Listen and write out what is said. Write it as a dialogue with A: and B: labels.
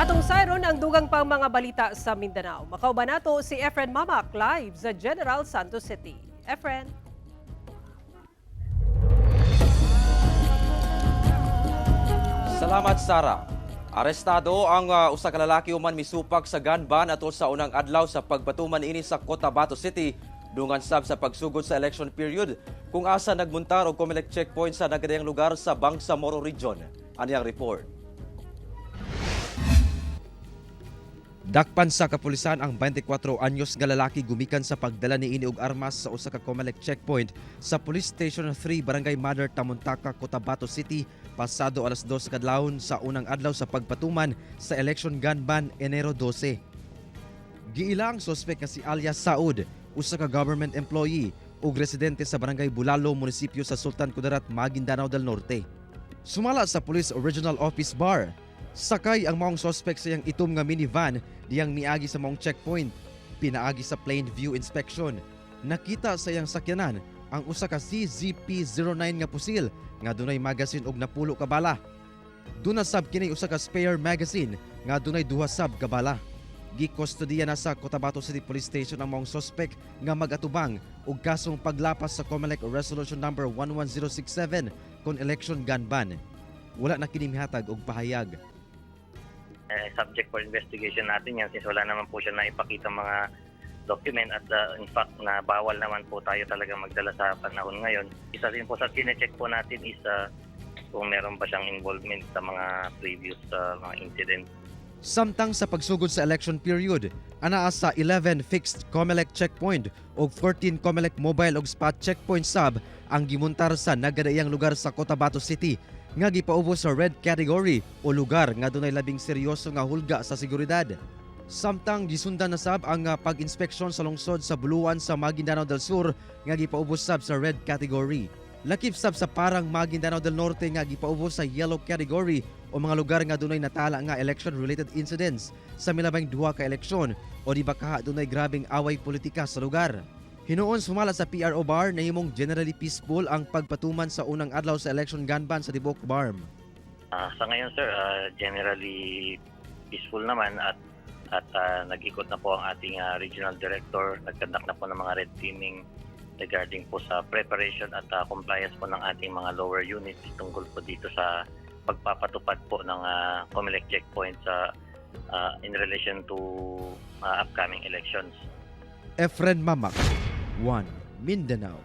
A: Atong sayron ang dugang pang mga balita sa Mindanao. Makaubanato si Efren Mamak live sa General Santos City. Efren.
B: Salamat Sara. Arestado ang uh, usa ka lalaki human misupag sa gun ban sa unang adlaw sa pagpatuman ini sa Cotabato City dungan sab sa pagsugod sa election period kung asa nagmuntar og Comelec checkpoint sa nagadayang lugar sa Bangsamoro Region. Aniyang report. Dakpan sa kapulisan ang 24 anyos nga lalaki gumikan sa pagdala ni ini og armas sa usa ka Comelec checkpoint sa Police Station 3 Barangay Mother Tamuntaka, Cotabato City pasado alas 2 kadlawon sa unang adlaw sa pagpatuman sa election gun ban Enero 12. Giila ang sospek nga si alias Saud, usa ka government employee ug residente sa Barangay Bulalo, munisipyo sa Sultan Kudarat, Maguindanao del Norte. Sumala sa Police Original Office Bar, sakay ang maong sospek sa iyang itom nga minivan diyang miagi sa maong checkpoint. Pinaagi sa plain view inspection. Nakita sa iyang sakyanan ang usa ka CZP-09 nga pusil nga dunay magazine og napulo ka bala. Duna sab kini usa ka spare magazine nga dunay duha sab ka bala. Gikustodiya na sa Cotabato City Police Station ang maong sospek nga magatubang og kasong paglapas sa COMELEC Resolution number 11067 kon election gun ban. Wala na kini og pahayag.
C: Eh, subject for investigation natin yan since wala naman po siya na ipakita mga document at uh, in fact na bawal naman po tayo talaga magdala sa panahon ngayon. Isa rin po sa chinecheck po natin is uh, kung meron ba siyang involvement sa mga previous uh, mga incident.
B: Samtang sa pagsugod sa election period, anaa sa 11 fixed COMELEC checkpoint o 14 COMELEC mobile og spot checkpoint sub ang gimuntar sa nagadayang lugar sa Cotabato City nga gipaubos sa red category o lugar nga dunay labing seryoso nga hulga sa seguridad. Samtang gisundan na sab ang ah, pag-inspeksyon sa lungsod sa Buluan sa Maguindanao del Sur nga gipaubos sab sa red category. Lakip sab sa parang Maguindanao del Norte nga gipaubos sa yellow category o mga lugar nga dunay natala nga election-related incidents sa milabang duha ka eleksyon o di ba kaha dunay grabing away politika sa lugar. Hinuon sumala sa PRO bar na himong generally peaceful ang pagpatuman sa unang adlaw sa election gun ban sa Tibok Barm.
C: Ah, sa ngayon sir, ah, generally peaceful naman at at ah, nag-ikot na po ang ating ah, regional director, nagkandak na po ng mga red teaming regarding po sa preparation at ah, compliance po ng ating mga lower units tungkol po dito sa pagpapatupad po ng uh, COMELEC checkpoint sa ah, in relation to ah, upcoming elections.
B: Efren Mamak, 1 Mindanao.